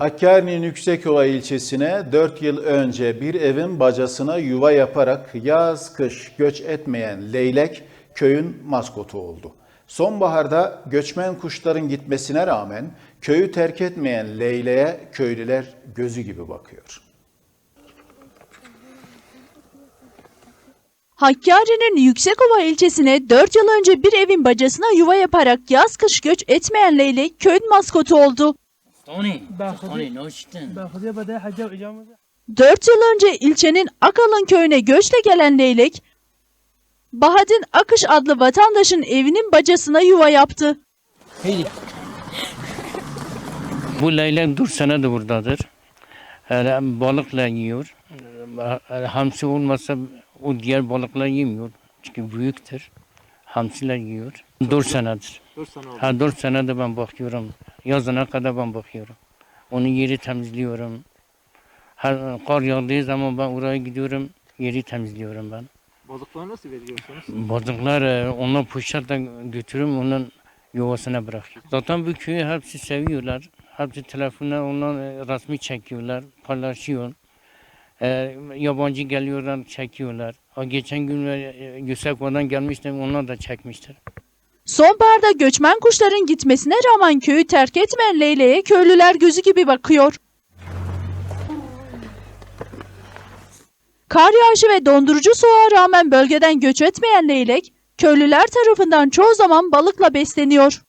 Hakkari'nin Yüksekova ilçesine 4 yıl önce bir evin bacasına yuva yaparak yaz kış göç etmeyen leylek köyün maskotu oldu. Sonbaharda göçmen kuşların gitmesine rağmen köyü terk etmeyen leyleğe köylüler gözü gibi bakıyor. Hakkari'nin Yüksekova ilçesine 4 yıl önce bir evin bacasına yuva yaparak yaz kış göç etmeyen leylek köyün maskotu oldu. Tony, 4 yıl önce ilçenin Akalın köyüne göçle gelen leylek, Bahadin Akış adlı vatandaşın evinin bacasına yuva yaptı. Bu leylek dur sene de buradadır. Hele balıkla yiyor. Hamsi olmasa o diğer balıkla yemiyor. Çünkü büyüktür. Hamsiler yiyor. Dört senedir. 4 sene oldu. Ha dört senedir ben bakıyorum. Yazına kadar ben bakıyorum. Onun yeri temizliyorum. Her kar yağdığı zaman ben oraya gidiyorum. Yeri temizliyorum ben. Balıkları nasıl veriyorsunuz? Balıklar e, onlar poşetle götürüp onun yuvasına bırakıyor. Zaten bu köyü hepsi seviyorlar. Hepsi telefonla ondan e, resmi çekiyorlar, paylaşıyor. E, yabancı geliyorlar, çekiyorlar. Geçen gün e, Yusuf'dan gelmiştim, onlar da çekmiştir. Sonbaharda göçmen kuşların gitmesine rağmen köyü terk etmeyen leyleğe köylüler gözü gibi bakıyor. Kar yağışı ve dondurucu soğuğa rağmen bölgeden göç etmeyen leylek, köylüler tarafından çoğu zaman balıkla besleniyor.